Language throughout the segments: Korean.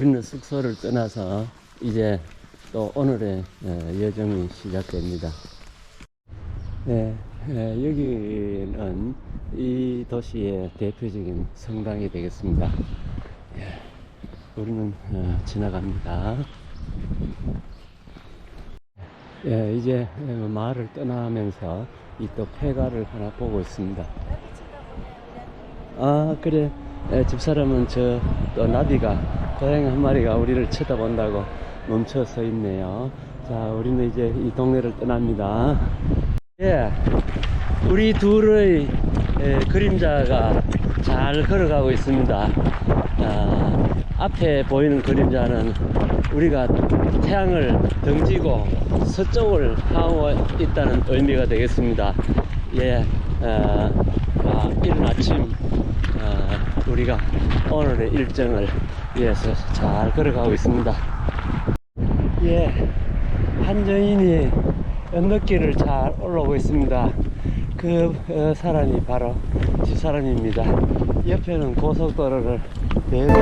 예, 우리는 숙소를 떠나서 이제 또 오늘의 예, 여정이 시작됩니다. 네, 예, 여기는 이 도시의 대표적인 성당이 되겠습니다. 예, 우리는 어, 지나갑니다. 예, 이제 어, 마을을 떠나면서 이 또 폐가를 하나 보고 있습니다. 아, 그래. 예, 집사람은 저 또 나비가 고양이 한 마리가 우리를 쳐다본다고 멈춰 서 있네요. 자, 우리는 이제 이 동네를 떠납니다. 예, 우리 둘의 예, 그림자가 잘 걸어가고 있습니다. 아, 앞에 보이는 그림자는 우리가 태양을 등지고 서쪽을 향하고 있다는 의미가 되겠습니다. 예, 어, 아, 이른 아침 어, 우리가 오늘의 일정을 위해서 잘 걸어가고 있습니다. 예, 한정인이 언덕길을 잘 올라오고 있습니다. 그 어, 사람이 바로 집사람입니다. 옆에는 고속도로를 내고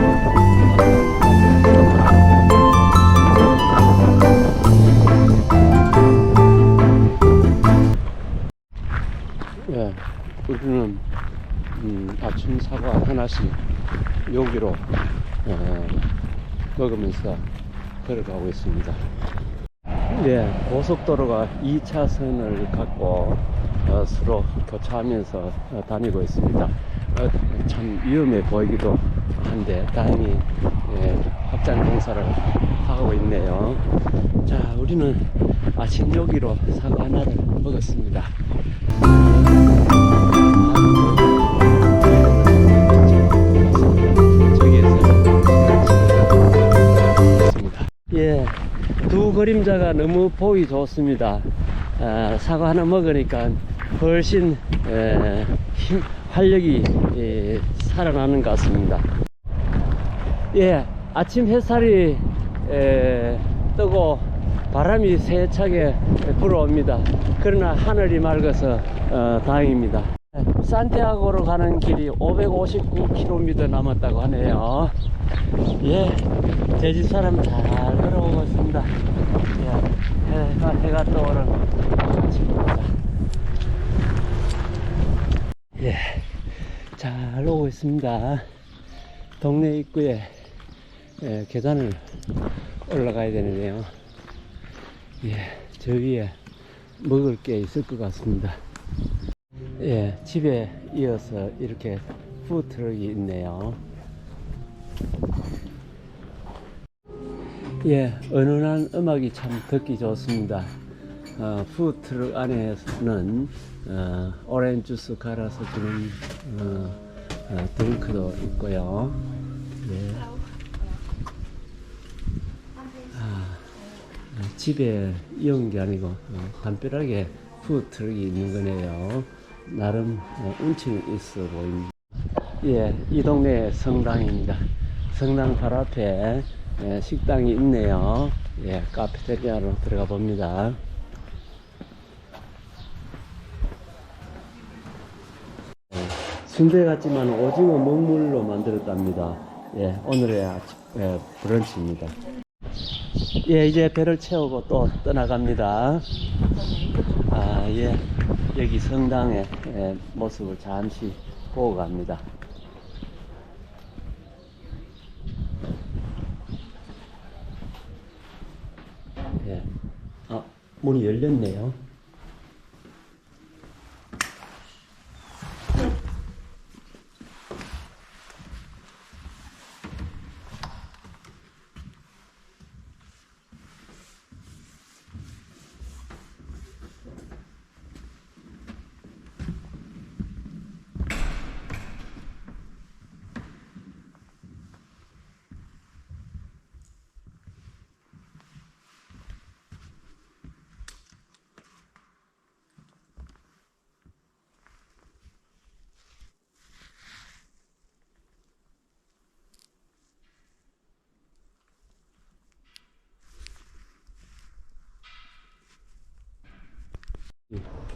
예, 우리는 음, 아침 사과 하나씩 여기로 어, 먹으면서 걸어가고 있습니다. 예, 고속도로가 2차선을 갖고 어, 서로 교차하면서 어, 다니고 있습니다. 어, 참 위험해 보이기도 한데 다행히 예, 확장 공사를 하고 있네요. 자, 우리는 아침 여기로 사과 하나를 먹었습니다. 그림자가 너무 보기 좋습니다. 아, 사과 하나 먹으니까 훨씬 에, 힘, 활력이 예, 살아나는 것 같습니다. 예, 아침 햇살이 에, 뜨고 바람이 세차게 불어옵니다. 그러나 하늘이 맑아서 어, 다행입니다. 산티아고로 가는 길이 559km 남았다고 하네요. 예, 제 집 사람 잘 걸어 오고 있습니다. 예, 해가, 해가 떠오르는 아침입니다. 예, 잘 오고 있습니다. 동네 입구에 예, 계단을 올라가야 되는데요. 예, 저 위에 먹을 게 있을 것 같습니다. 예, 집에 이어서 이렇게 푸드트럭이 있네요. 예, 은은한 음악이 참 듣기 좋습니다. 어, 푸드트럭 안에는 어, 오렌지 주스 갈아서 주는 어, 어, 드링크도 있고요. 예. 아, 어, 집에 이은 게 아니고 어, 담벼락에 푸드트럭이 있는 거네요. 나름 어, 운치는 있어 보입니다. 예, 이 동네 성당입니다. 성당 바로 앞에 예, 식당이 있네요. 예, 카페테리아로 들어가 봅니다. 예, 순대 같지만 오징어 먹물로 만들었답니다. 예, 오늘의 아침, 예, 브런치입니다. 예, 이제 배를 채우고 또 떠나갑니다. 아, 예. 여기 성당의 예, 모습을 잠시 보고 갑니다. 예. 아, 문이 열렸네요.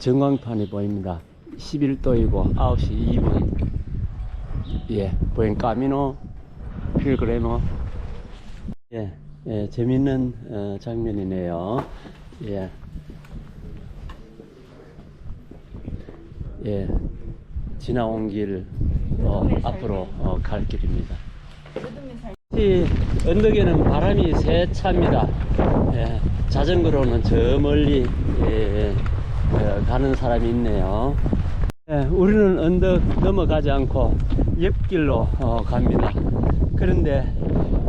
전광판이 보입니다. 11도이고 9시 2분. 예, 보행 까미노 필그레머. 예, 예, 재밌는 어, 장면이네요. 예. 예, 지나온 길 어, 앞으로 어, 갈 길입니다. 이 언덕에는 바람이 세차입니다. 예, 자전거로는 저 멀리 예, 어, 가는 사람이 있네요. 예, 우리는 언덕 넘어가지 않고 옆길로 어, 갑니다. 그런데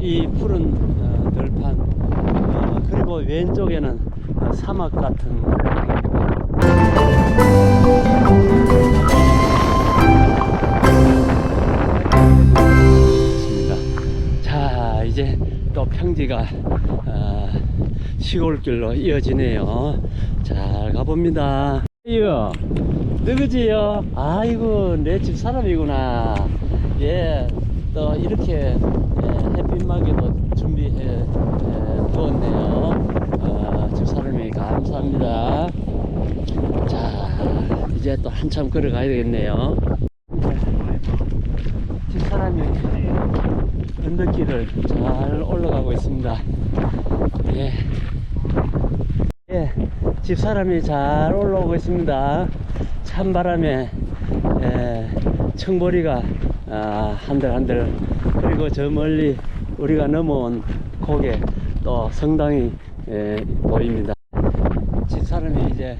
이 푸른 어, 들판 어, 그리고 왼쪽에는 어, 사막 같은. 자, 이제 또 평지가 어, 시골길로 이어지네요. 잘 가봅니다. 이요, 누구지요? 아이고, 내 집 사람이구나. 예, 또 이렇게 예, 햇빛막이도 준비해 예, 두었네요. 어, 집 사람이 감사합니다. 자, 이제 또 한참 걸어가야 되겠네요. 집 사람이 언덕길을 잘 올라가고 있습니다. 예. 예. 집사람이 잘 올라오고 있습니다. 찬바람에, 예, 청보리가, 아, 한들한들. 그리고 저 멀리 우리가 넘어온 고개 또 성당이, 예, 보입니다. 집사람이 이제,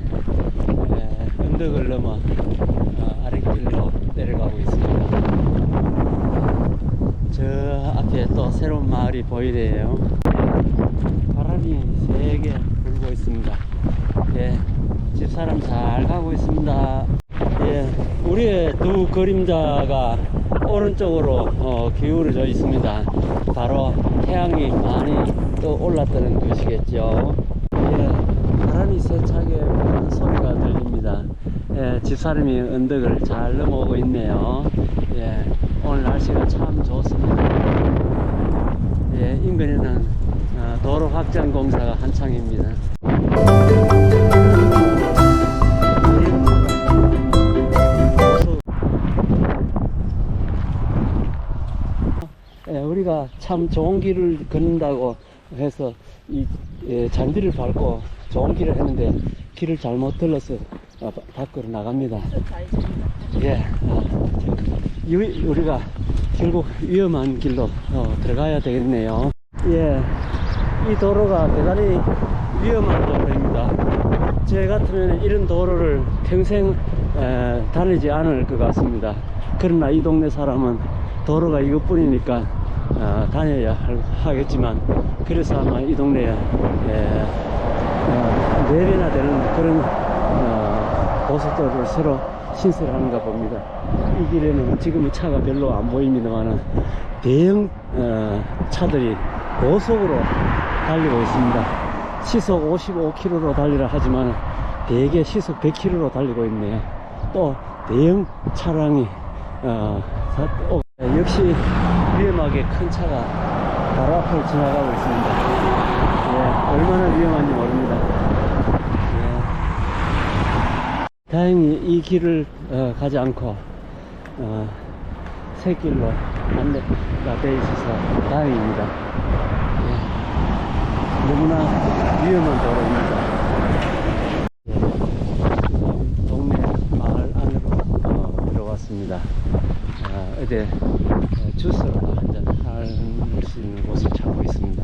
예, 언덕을 넘어, 어, 아랫길로 내려가고 있습니다. 저 앞에 또 새로운 마을이 보이네요. 바람이 세게 불고 있습니다. 예, 집사람 잘 가고 있습니다. 예, 우리의 두 그림자가 오른쪽으로 어, 기울어져 있습니다. 바로 태양이 많이 또 올랐다는 것이겠죠. 예, 바람이 세차게 부는 소리가 들립니다. 예, 집사람이 언덕을 잘 넘어오고 있네요. 예, 오늘 날씨가 참 좋습니다. 예, 인근에는 어, 도로 확장 공사가 한창입니다. 우리가 참 좋은 길을 걷는다고 해서 이 예, 잔디를 밟고 좋은 길을 했는데 길을 잘못 들러서 어, 바- 밖으로 나갑니다. 예, 아, 유- 우리가 결국 위험한 길로 어, 들어가야 되겠네요. 예, 이 도로가 대단히 위험한 도로입니다. 제 같으면 이런 도로를 평생 에, 다니지 않을 것 같습니다. 그러나 이 동네 사람은 도로가 이것뿐이니까 어, 다녀야 할- 하겠지만 그래서 아마 이 동네에 에, 어, 네 배나 되는 그런 어, 고속도로를 새로 신설하는가 봅니다. 이 길에는 지금은 차가 별로 안 보입니다만 대형 어, 차들이 고속으로 달리고 있습니다. 시속 55km로 달리라 하지만 대개 시속 100km로 달리고 있네요. 또 대형 차량이 어, 사- 어, 역시 위험하게 큰 차가 바로 앞을 지나가고 있습니다. 예, 얼마나 위험한지 모릅니다. 예. 다행히 이 길을 어, 가지 않고 어, 새 길로 안내가 되어 있어서 다행입니다. 예. 너무나 위험한 도로입니다. 예. 동네 마을 안으로 어, 들어왔습니다. 아, 어제 어, 주스로 한잔 할 수 있는 곳을 찾고 있습니다.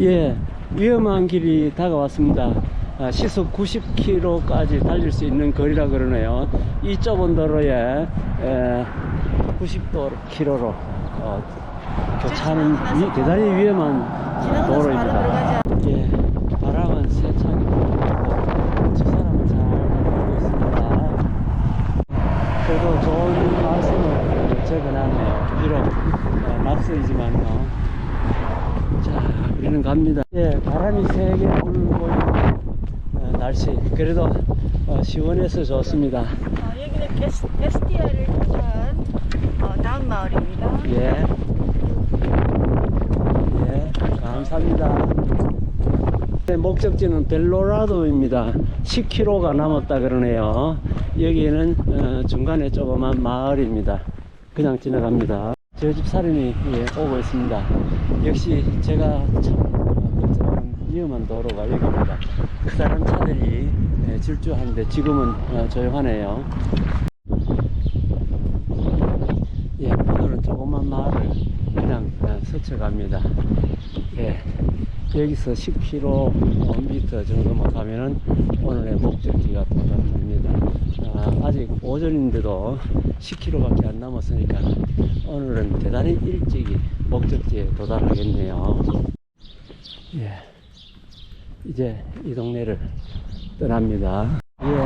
예, 위험한 길이 다가왔습니다. 아, 시속 90km까지 달릴 수 있는 거리라 그러네요. 이 좁은 도로에 90km로 어, 교차하는 위- 대단히 위험한 도로입니다. 예, 바람은 세차게 불고 저 사람은 잘 가고 있습니다. 그래도 좋은 말씀을 적어놨네요. 비록 어, 납세이지만요. 자, 우리는 갑니다. 예, 바람이 세게 불고 있는 어, 날씨. 그래도 어, 시원해서 좋습니다. 어, 여기는 에스, STI를 통한 어, 다음 마을입니다. 예. 예, 감사합니다. 네, 목적지는 벨로라도입니다. 10km가 남았다 그러네요. 여기는 어, 중간에 조그만 마을입니다. 그냥 지나갑니다. 저집 사람이 예, 오고 있습니다. 역시 제가 참 어, 걱정하는 위험한 도로가 여기입니다. 크다란 차들이 예, 질주하는데 지금은 어, 조용하네요. 예, 오늘은 조그만 마을을 그냥 어, 스쳐갑니다. 예, 여기서 10km 정도만 가면은 오늘의 목적지가 도착합니다. 아, 아직 오전인데도 10km밖에 안 남았으니까 오늘은 대단히 일찍이 목적지에 도달하겠네요. 예, 이제 이 동네를 떠납니다. 예,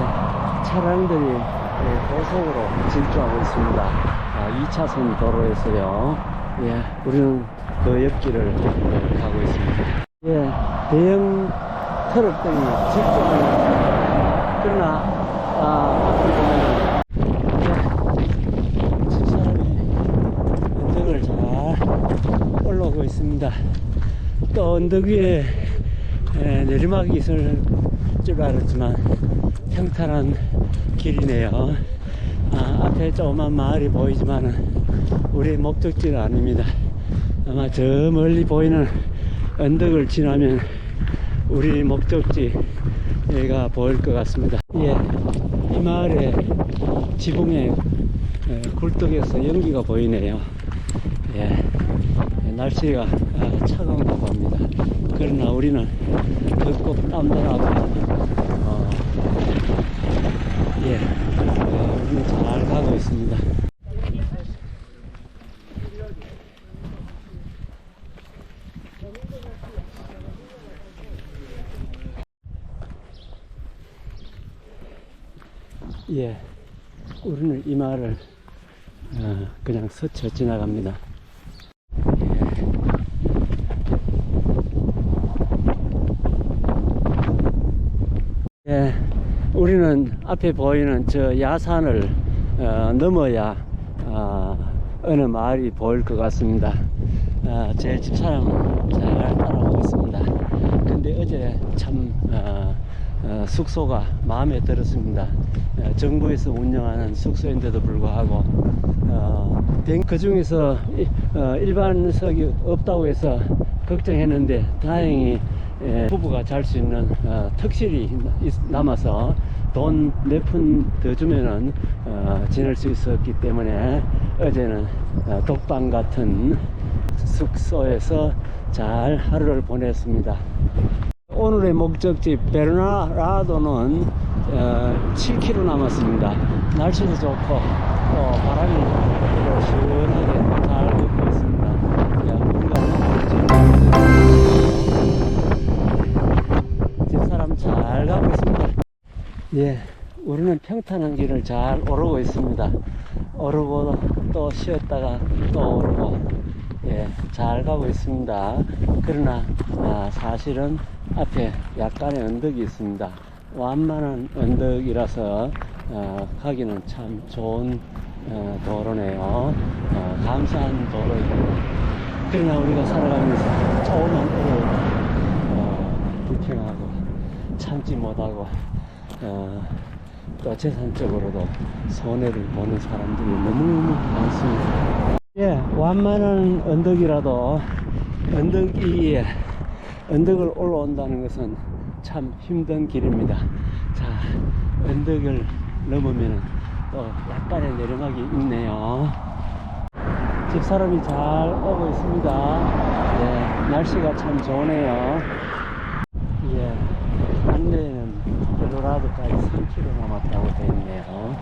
차량들이 예, 고속으로 질주하고 있습니다. 아, 2차선 도로에서요. 예, 우리는 그 옆길을 예, 가고 있습니다. 예, 대형 트럭 등이 질주합니다. 그러나, 아, 예, 집사람이 언덕을 잘 올라 오고 있습니다. 또 언덕 위에 에, 내리막이 있을 줄 알았지만 평탄한 길이네요. 아, 앞에 조그만 마을이 보이지만 우리 목적지는 아닙니다. 아마 저 멀리 보이는 언덕을 지나면 우리 목적지가 보일 것 같습니다. 예, 이 마을의 지붕에 에, 굴뚝에서 연기가 보이네요. 예, 날씨가 아, 차가운다고 합니다. 그러나 우리는 덥고 땀들하고 어, 예, 어, 우리는 잘 가고 있습니다. 예, 우리는 이 마을을 어, 그냥 스쳐 지나갑니다. 예, 우리는 앞에 보이는 저 야산을 어, 넘어야 어, 어느 마을이 보일 것 같습니다. 어, 제 집사람은 잘 따라오고 있습니다. 근데 어제 참 어, 어, 숙소가 마음에 들었습니다. 어, 정부에서 운영하는 숙소인데도 불구하고 어, 그 중에서 어, 일반석이 없다고 해서 걱정했는데 다행히 예, 부부가 잘 수 있는 어, 특실이 있- 남아서 돈 몇 푼 더 주면은 어, 지낼 수 있었기 때문에 어제는 어, 독방 같은 숙소에서 잘 하루를 보냈습니다. 오늘의 목적지 베르나라도는 어, 7km 남았습니다. 날씨도 좋고 또 바람이 또 시원하게 잘 불고 있습니다. 야, 집 사람 잘 가고 있습니다. 예, 우리는 평탄한 길을 잘 오르고 있습니다. 오르고 또 쉬었다가 또 오르고 예, 잘 가고 있습니다. 그러나 아, 사실은 앞에 약간의 언덕이 있습니다. 완만한 언덕이라서 어, 가기는 참 좋은 어, 도로네요. 어, 감사한 도로이고 그러나 우리가 살아가면서 조금만 어려워도 어, 불평하고 참지 못하고 어, 또 재산적으로도 손해를 보는 사람들이 너무너무 많습니다. 예, 완만한 언덕이라도 언덕 위에 언덕을 올라온다는 것은 참 힘든 길입니다. 자, 언덕을 넘으면 또 약간의 내리막이 있네요. 집사람이 잘 오고 있습니다. 예, 날씨가 참 좋네요. 예, 벨로라도까지 3km 남았다고 되어 있네요.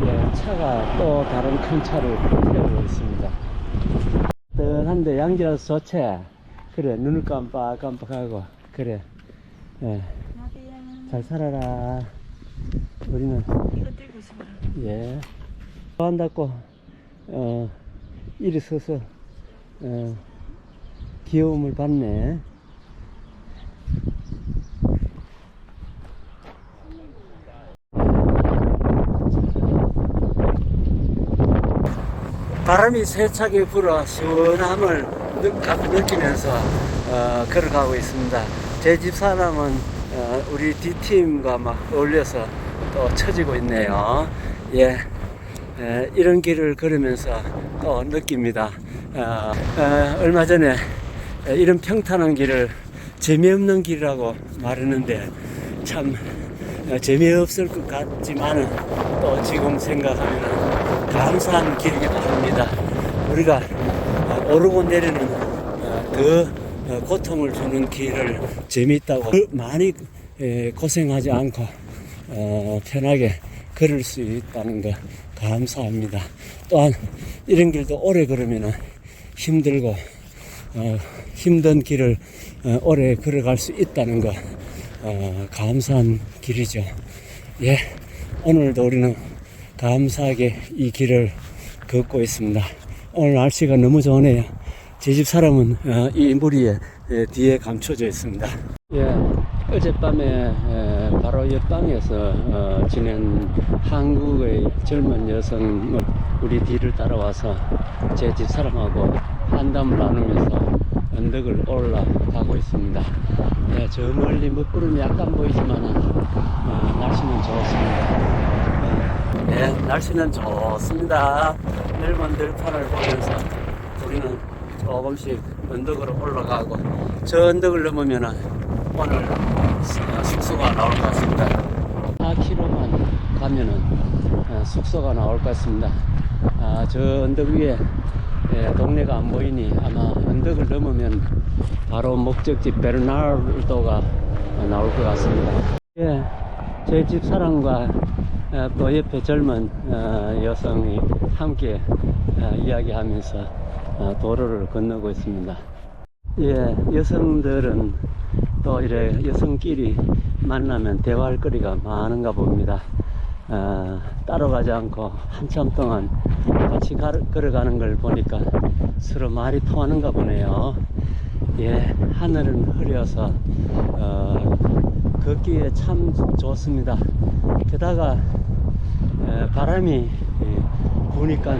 예, 차가 또 다른 큰 차를 태우고 있습니다. 뜨한데 양지라서 좋지? 그래, 눈을 깜빡깜빡하고, 그래. 예, 잘 살아라. 우리는, 이거 들고 있어. 예. 한다고, 어, 일이 서서, 어, 귀여움을 받네. 바람이 세차게 불어 시원함을 느끼면서 어, 걸어가고 있습니다. 제 집 사람은 어, 우리 D팀과 막 어울려서 또 처지고 있네요. 예, 에, 이런 길을 걸으면서 또 느낍니다. 아, 아, 얼마 전에 이런 평탄한 길을 재미없는 길이라고 말했는데 참 어, 재미없을 것 같지만은 또 지금 생각하면 감사한 길이기도 합니다. 우리가 어, 오르고 내리는 어, 더 어, 고통을 주는 길을 재미있다고 그 많이 에, 고생하지 않고 어, 편하게 걸을 수 있다는 거 감사합니다. 또한 이런 길도 오래 걸으면 힘들고 어, 힘든 길을 어, 오래 걸어갈 수 있다는 거 어, 감사한 길이죠. 예, 오늘도 우리는 감사하게 이 길을 걷고 있습니다. 오늘 날씨가 너무 좋네요. 제 집 사람은 어, 이 무리에 예, 뒤에 감춰져 있습니다. 예, 어젯밤에 에, 바로 옆방에서 어, 지낸 한국의 젊은 여성 우리 뒤를 따라와서 제 집 사람하고 한담을 나누면서 언덕을 올라가고 있습니다. 예, 저 멀리 먹구름이 약간 보이지만 어, 날씨는 좋습니다. 예, 날씨는 좋습니다. 넓은 들판을 보면서 우리는 조금씩 언덕으로 올라가고 저 언덕을 넘으면은 오늘 숙소가 나올 것 같습니다. 4km만 가면은 어, 숙소가 나올 것 같습니다. 아, 저 언덕 위에 예, 동네가 안 보이니 아마 언덕을 넘으면 바로 목적지 베르나르도가 나올 것 같습니다. 예, 제 집사람과 어, 또 옆에 젊은 어, 여성이 함께 어, 이야기하면서 어, 도로를 건너고 있습니다. 예, 여성들은 또 이래 여성끼리 만나면 대화할 거리가 많은가 봅니다. 어, 따라가지 않고 한참 동안 같이 가, 걸어가는 걸 보니까 서로 말이 통하는가 보네요. 예, 하늘은 흐려서 어, 걷기에 참 좋습니다. 게다가 에, 바람이 예, 부니까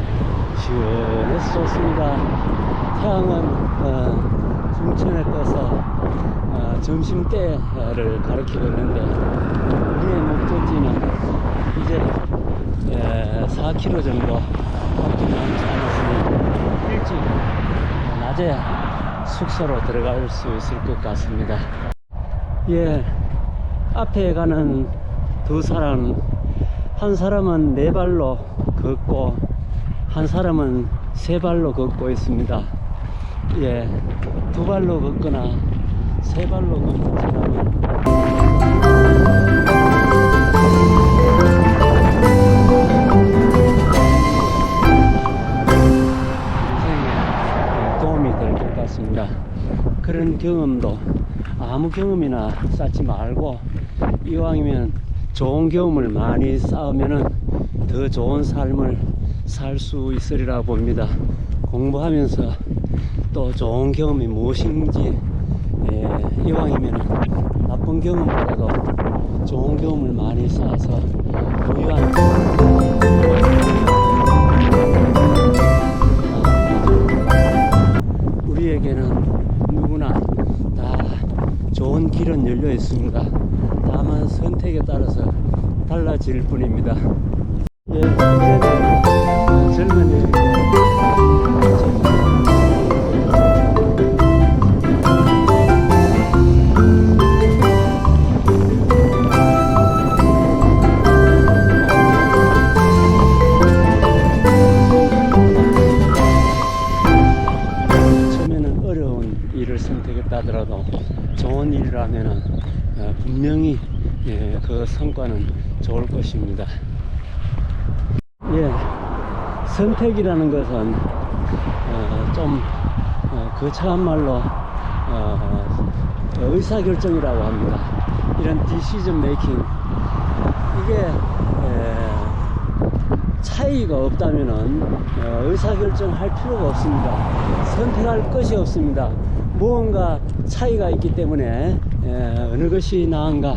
시원해서 좋습니다. 태양은 어, 중천에 떠서 어, 점심때를 가리키고 있는데 우리의 목적지는 이제 에, 4km 정도 밖에 남지 않았으니 일찍 낮에 숙소로 들어갈 수 있을 것 같습니다. 예, 앞에 가는 두 사람, 한 사람은 네 발로 걷고, 한 사람은 세 발로 걷고 있습니다. 예, 두 발로 걷거나 세 발로 걷는 인생에 도움이 될 것 같습니다. 그런 경험도 아무 경험이나 쌓지 말고 이왕이면 좋은 경험을 많이 쌓으면은 더 좋은 삶을 살 수 있으리라 봅니다. 공부하면서 또 좋은 경험이 무엇인지 예, 이왕이면 나쁜 경험보다도 좋은 경험을 많이 쌓아서 부유한 우리에게는 누구나 다 좋은 길은 열려 있습니다. 다만 선택에 따라서 달라질 뿐입니다. 예, 일을 선택했다 하더라도 좋은 일을 하면은 어, 분명히 예, 그 성과는 좋을 것입니다. 예, 선택이라는 것은 어, 좀 어, 거창한 말로 어, 의사결정이라고 합니다. 이런 디시전 메이킹 이게 에, 차이가 없다면은 어, 의사결정할 필요가 없습니다. 선택할 것이 없습니다. 무언가 차이가 있기 때문에 에, 어느 것이 나은가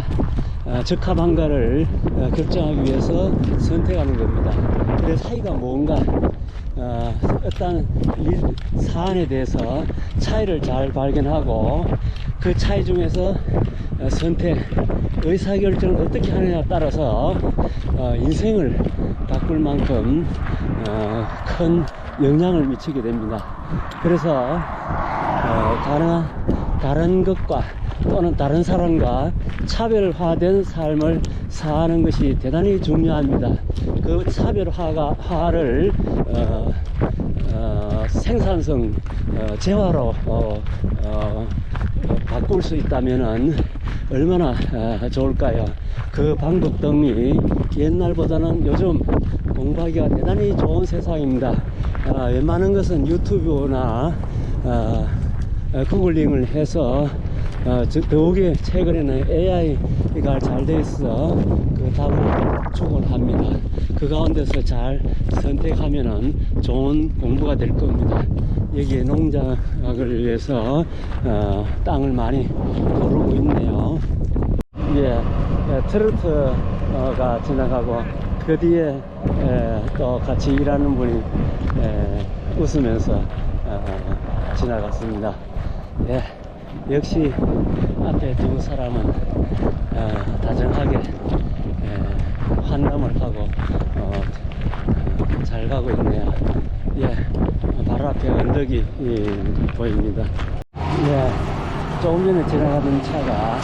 어, 적합한가를 어, 결정하기 위해서 선택하는 겁니다. 그 차이가 뭔가 어, 어떤 일, 사안에 대해서 차이를 잘 발견하고 그 차이 중에서 어, 선택, 의사결정을 어떻게 하느냐에 따라서 어, 인생을 바꿀 만큼 어, 큰 영향을 미치게 됩니다. 그래서 어, 가능한 다른 것과 또는 다른 사람과 차별화된 삶을 사는 것이 대단히 중요합니다. 그 차별화가 화를 어, 어, 생산성 어, 재화로 어, 어, 어, 바꿀 수 있다면은 얼마나 어, 좋을까요? 그 방법 등이 옛날보다는 요즘 공부하기가 대단히 좋은 세상입니다. 아, 웬만한 것은 유튜브나 어, 어, 구글링을 해서 어, 저- 더욱이 최근에는 AI가 잘 돼 있어 그 답을 주곤 합니다. 그 가운데서 잘 선택하면은 좋은 공부가 될 겁니다. 여기에 농작을 위해서 어, 땅을 많이 고르고 있네요. 예, 예, 트로트가 지나가고 그 뒤에 예, 또 같이 일하는 분이 예, 웃으면서 어, 지나갔습니다. 예, 역시 앞에 두 사람은 어, 다정하게 예, 환남을 하고 어, 잘 가고 있네요. 예, 바로 앞에 언덕이 예, 보입니다. 예, 조금 전에 지나가던 차가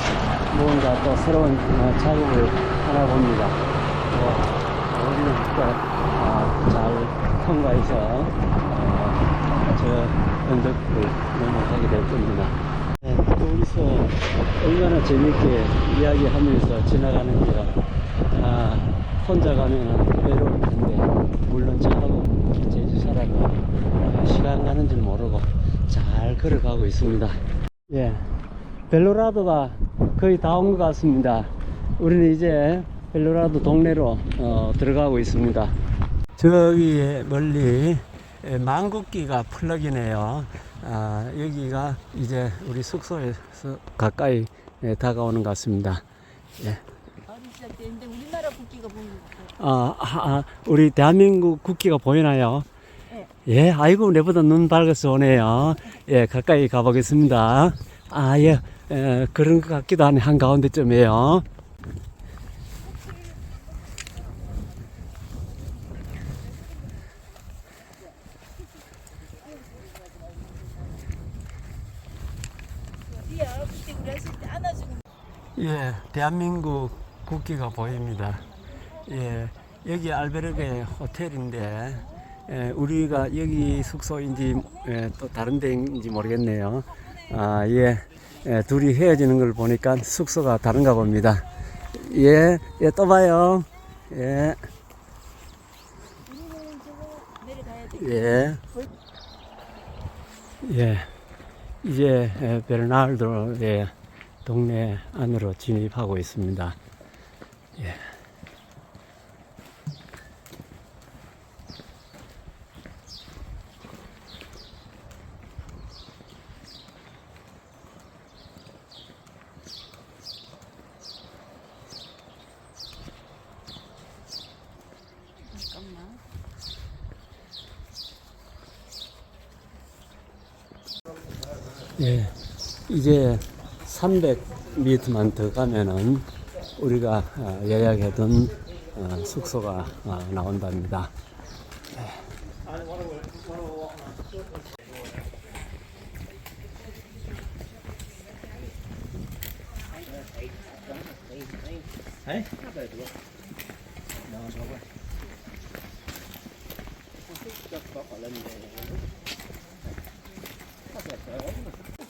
무언가 또 새로운 어, 작업을 하나 봅니다. 뭐, 우리는 또잘 통과해서 어, 저 언덕을 넘어가게 될 겁니다. 네, 둘이서 얼마나 재밌게 이야기하면서 지나가는지요. 아, 혼자 가면 외로울 텐데, 물론 저하고 제주 사람은 시간 가는 줄 모르고 잘 걸어가고 있습니다. 예, 벨로라도가 거의 다 온 것 같습니다. 우리는 이제 벨로라도 동네로 어, 들어가고 있습니다. 저기 멀리 에, 망국기가 플럭이네요. 아, 여기가 이제 우리 숙소에서 가까이 에, 다가오는 것 같습니다. 예. 어디 시작되는데 우리나라 국기가 보이는 거 아, 아, 아, 우리 대한민국 국기가 보이나요? 네. 예, 아이고, 내보다 눈 밝아서 오네요. 예, 가까이 가보겠습니다. 아, 예, 에, 그런 것 같기도 하네, 한가운데쯤이에요. 어디야? 그때 우리 했을 때 안아주고 예, 대한민국 국기가 보입니다. 예, 여기 알베르게 호텔인데, 예, 우리가 여기 숙소인지 예, 또 다른 데인지 모르겠네요. 아, 예, 예, 둘이 헤어지는 걸 보니까 숙소가 다른가 봅니다. 예, 예, 또 봐요. 예. 예. 예, 이제 에, 베르나르도의 동네 안으로 진입하고 있습니다. 예. 예, 이제 300m만 더 가면은 우리가 어, 예약했던 어, 숙소가 어, 나온답니다.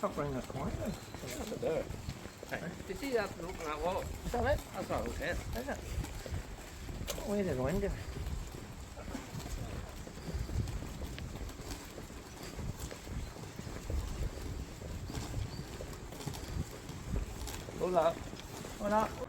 Stop bringing the wine in. That's a do. You see that look at that wall? Is that it? That's not okay. Is it? Where did the wind go? Hold up.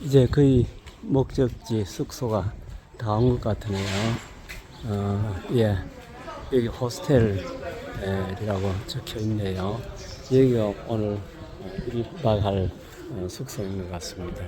이제 거의 목적지 숙소가 다 온 것 같으네요. 어, 예, 여기 호스텔이라고 적혀 있네요. 여기가 오늘 1박 할 어, 숙소인 것 같습니다.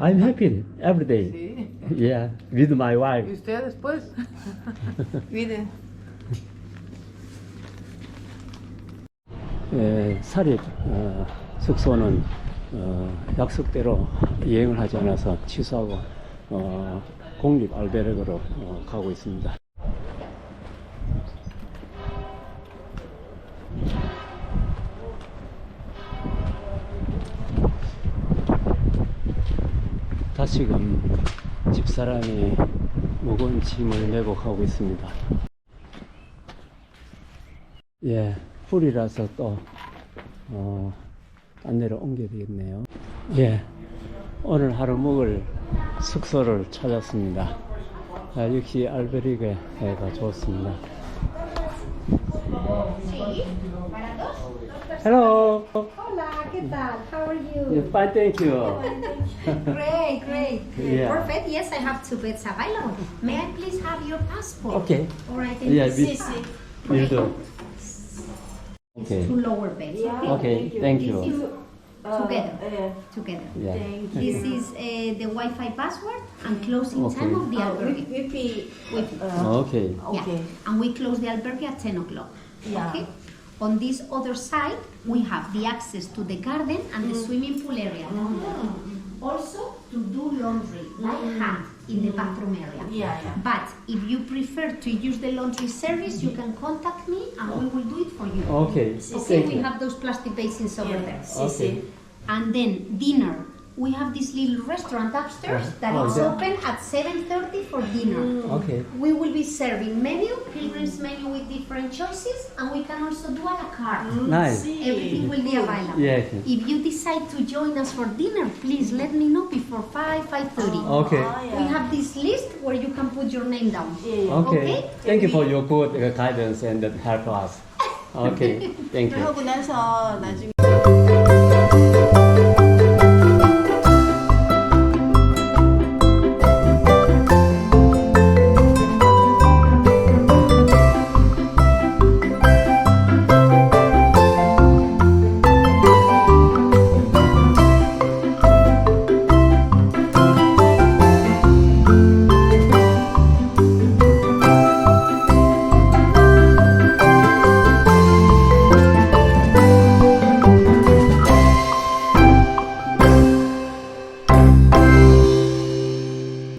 I'm happy every day. Yeah, with my wife. ¿Y usted después? Miren. 예, 사립 어, 숙소는 어, 약속대로 이행을 하지 않아서 취소하고 어, 공립 알베르그로 어, 가고 있습니다. 다시금 집사람이 무거운 짐을 메고 가고 있습니다. 예, 풀이라서 또, 어, 딴 데로 옮겨야 되겠네요. 예, 오늘 하루 묵을 숙소를 찾았습니다. 아, 역시 알베리게가 좋습니다. Hello. Hola, ¿qué tal? How are you? Yeah, fine, thank you. Great, great. Yeah. Perfect. Yes, I have two beds available. May I please have your passport? Okay. All right. Yeah, and we- this is Will do. Okay. two lower beds. Okay. Okay, thank This you. is uh, together. Uh, together. Yeah. Thank This is uh, the Wi-Fi password and closing Okay. time of the oh, albergue. Wifi. Wi-Fi. Uh, okay. Yeah. And we close the albergue at 10 o'clock. Yeah. Okay. On this other side, we have the access to the garden and the mm-hmm. swimming pool area. Mm-hmm. Also, to do laundry, like mm-hmm. hand, in the bathroom area. Yeah, yeah. But if you prefer to use the laundry service, you can contact me and we will do it for you. Okay. Okay, Thank we you. have those plastic basins over there. Okay. And then dinner We have this little restaurant upstairs that Oh, is yeah. open at 7.30 for dinner. Okay. We will be serving menu, pilgrim's menu with different choices, and we can also do a la carte. Nice. Everything will be available. Yeah. If you decide to join us for dinner, please let me know before 5, 5.30. Okay. We have this list where you can put your name down. Okay. Okay. Thank you for your good uh, guidance and help us. Okay. Thank you. 그러고 나서 나중에